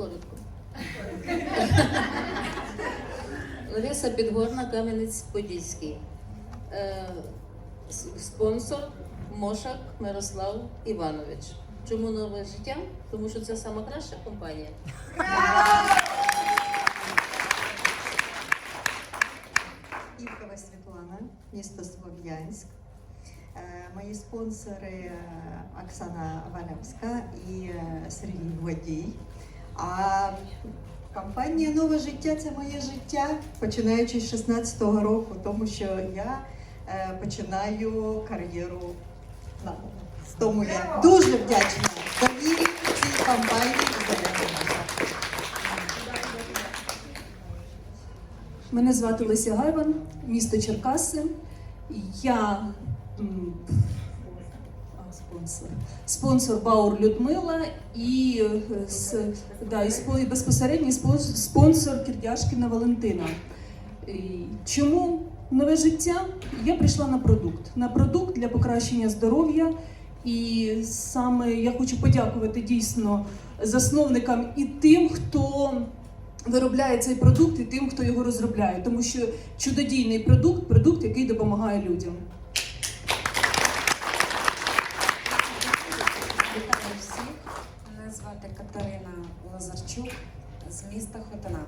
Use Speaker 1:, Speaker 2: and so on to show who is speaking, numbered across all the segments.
Speaker 1: Коротко. Лариса Підгорна, Кам'янець Подільський. Е, Спонсор Мошак Мирослав Іванович. Чому нове життя? Тому що це сама краща компанія.
Speaker 2: Івкова Світлана, місто Слов'янськ. Е, Мої спонсори е, Оксана Валявська і Сергій Водій. А компанія Нове життя це моє життя, починаючи з 16-го року, тому що я е, починаю кар'єру наново. Тому я дуже вдячна довірі цій компанії
Speaker 3: Мене звати Леся Гайван, місто Черкаси. Я спонсор. Спонсор Баур Людмила і, е, да, і і безпосередній спон- спонсор Кірдяшкіна Валентина. Чому нове життя? Я прийшла на продукт. На продукт для покращення здоров'я. І саме я хочу подякувати дійсно засновникам і тим, хто виробляє цей продукт, і тим, хто його розробляє, тому що чудодійний продукт продукт, який допомагає людям.
Speaker 4: Вітаю всіх. Мене звати Катерина Лазарчук з міста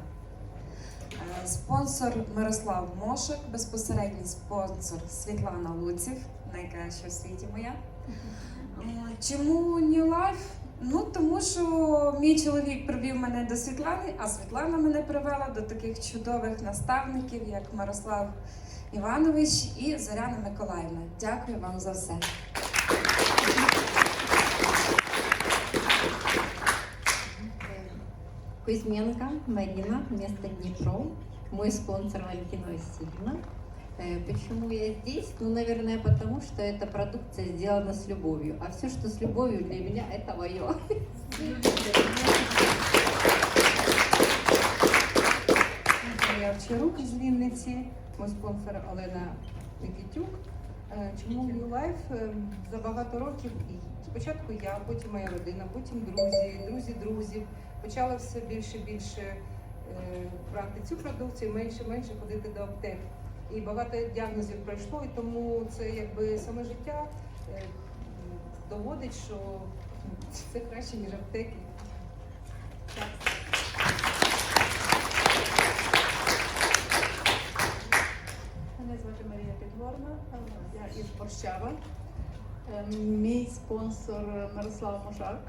Speaker 4: Е, Спонсор Мирослав Мошик, безпосередній спонсор Світлана Луців, найкраща в світі моя. Е, Чому New Life? Ну тому що мій чоловік привів мене до Світлани, а Світлана мене привела до таких чудових наставників, як Мирослав Іванович і Зоряна Миколаївна. Дякую вам за все.
Speaker 5: Кузьменко Марина, место Днепро. Мой спонсор Валентина Васильевна. Э, Почему я здесь? Ну, наверное, потому что эта продукция сделана с любовью. А все, что с любовью, для меня это мое.
Speaker 6: Я Овчарук із Вінниці, мій спонсор Олена Микитюк. Е, Чому New Life? Е, За багато років і спочатку я, потім моя родина, потім друзі, друзі друзів. Почала все більше і більше е, брати цю продукцію, менше менше ходити до аптек. І багато діагнозів пройшло, і тому це якби саме життя е, доводить, що це краще, ніж аптеки.
Speaker 7: Мене звати Марія Підгорна, я із Борщава. Е, Мій спонсор Мирослав Мошак,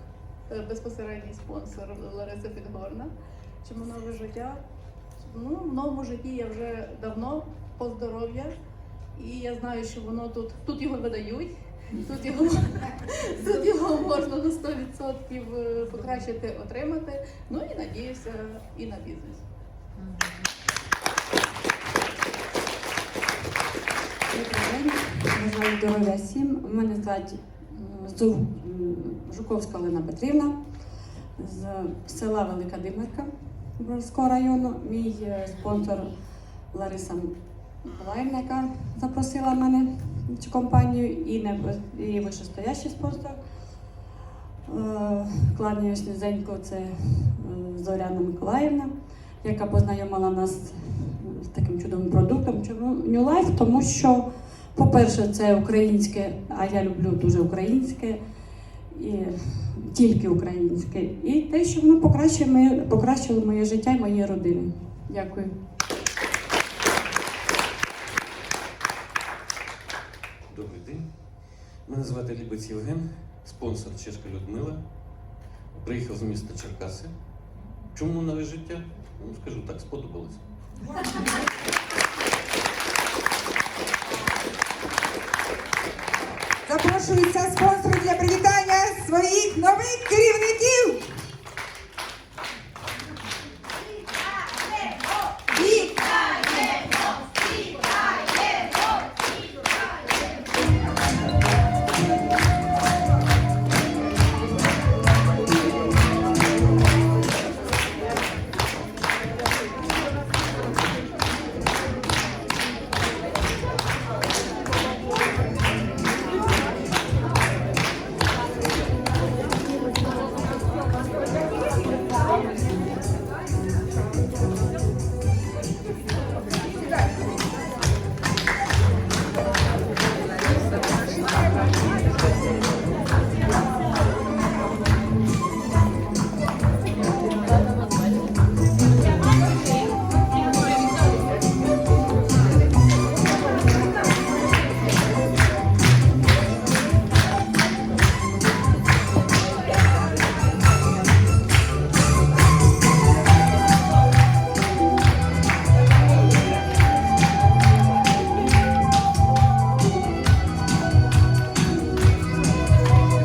Speaker 7: е, безпосередній спонсор Лариса Підгорна. Чому нове життя? Ну, в новому житті я вже давно по здоров'я, і я знаю, що воно тут, тут його видають. Тут його, тут його можна на 100% е, покращити, отримати. Ну і надіюся і на бізнес.
Speaker 8: Добрий день, мене звати Дорога Сім. Мене звати Жуковська Олена Петрівна з села Велика Димирка Бровського району. Мій е, спонсор Лариса Миколаївна, яка запросила мене в цю компанію, і, не, і вищестоящий спонсор. Е, Кланяюсь низенько, це е, Зоряна Миколаївна, яка познайомила нас з таким чудовим продуктом. New Life? Тому що, по-перше, це українське, а я люблю дуже українське, і тільки українське. І те, що воно покращує моє, покращило моє життя і моєї родини. Дякую.
Speaker 9: Добрий день. Мене звати Лібець Євген, спонсор Чешка Людмила. Приїхав з міста Черкаси. Чому нове життя? Ну, скажу так, сподобалось.
Speaker 10: Запрошуються спонсори для керівників.